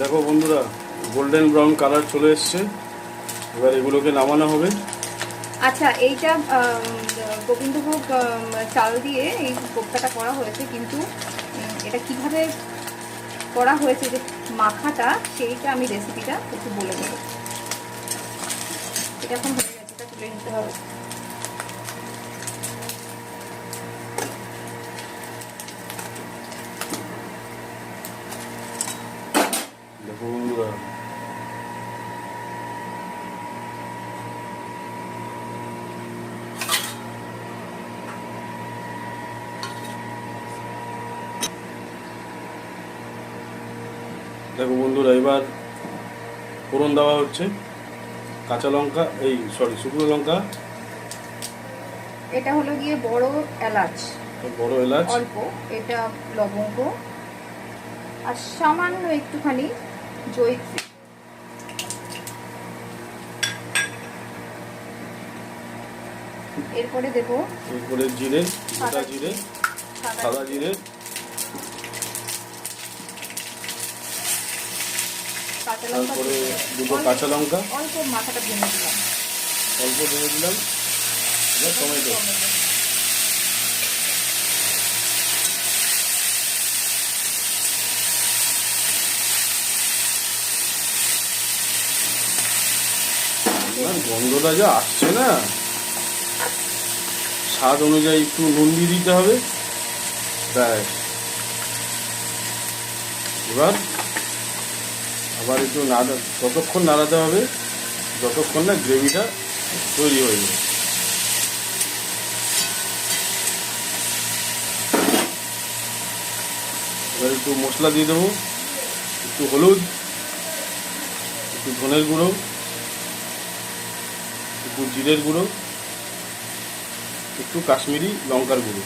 দেখো বন্ধুরা golden brown colour চলে এসছে। এবার এগুলোকে নামানো হবে। আচ্ছা এইটা গোবিন্দভোগ চাল দিয়ে এই কোপ্তাটা করা হয়েছে, কিন্তু এটা কীভাবে করা হয়েছে, যে মাখাটা, সেইটা আমি রেসিপিটা একটু বলে দেবো। এটা এখন হয়ে গেছে, এটা তুলে নিতে হবে দেখো বন্ধুরা দেখো বন্ধুরা এবার ফোড়ন দেওয়া হচ্ছে। কাঁচা লঙ্কা এই সরি শুকনো লঙ্কা। এটা হলো গিয়ে বড় এলাচ। বড় এলাচ। অল্প এটা লবঙ্গ। আর সামান্য একটুখানি জয়িত্রী। এরপরে দেব এরপরে জিরে সাদা জিরে। সাদা জিরে কাঁচা লঙ্কা তারপরে দুটো কাঁচা লঙ্কা। অল্প মাথাটা ভেঙে দিলাম। অল্প দিয়ে দিলাম। এবার টমেটো। টমেটো। এবার গন্ধটা যা আসছে না স্বাদ অনুযায়ী একটু নুন দিয়ে দিতে হবে। ব্যাস। এবার আবার একটু নাড়া ততক্ষণ নাড়াতে হবে, যতক্ষণ না গ্রেভিটা তৈরি হয়ে যাবে। এবার একটু মশলা দিয়ে দেবো, একটু হলুদ, একটু ধনের গুঁড়ো, একটু জিরের গুঁড়ো, একটু কাশ্মীরি লঙ্কার গুঁড়ো।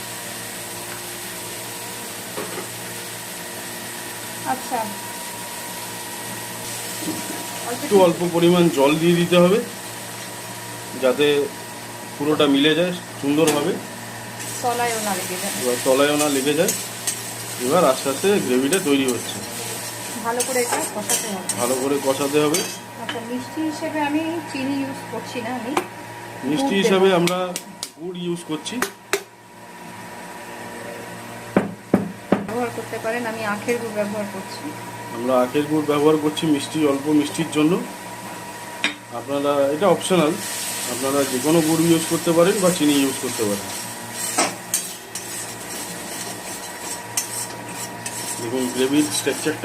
আচ্ছা। একটু অল্প পরিমাণ জল দিয়ে দিতে হবে যাতে পুরোটা মিলে যায় সুন্দরভাবে। তলায়ও না লেগে যাবে এবার তলায়ও না লেগে যায়। এবার আস্তে আস্তে গ্রেভিটা তৈরি হচ্ছে। ভালো করে এটা কষাতে হবে। ভালো করে কষাতে হবে। আচ্ছা মিষ্টি হিসেবে আমি চিনি ইউজ করছি না আমি। মিষ্টি হিসাবে আমরা গুড় ইউজ করছি। ব্যবহার করতে পারেন আমি আখের গুড় ব্যবহার করছি। আমরা আখের গুড় ব্যবহার করছি মিষ্টি, অল্প মিষ্টির জন্য। আপনারা, এটা অপশনাল আপনারা যে কোনো গুড় ইউজ করতে পারেন বা চিনি ইউজ করতে পারেন। দেখুন গ্রেভির স্ট্রাকচারটা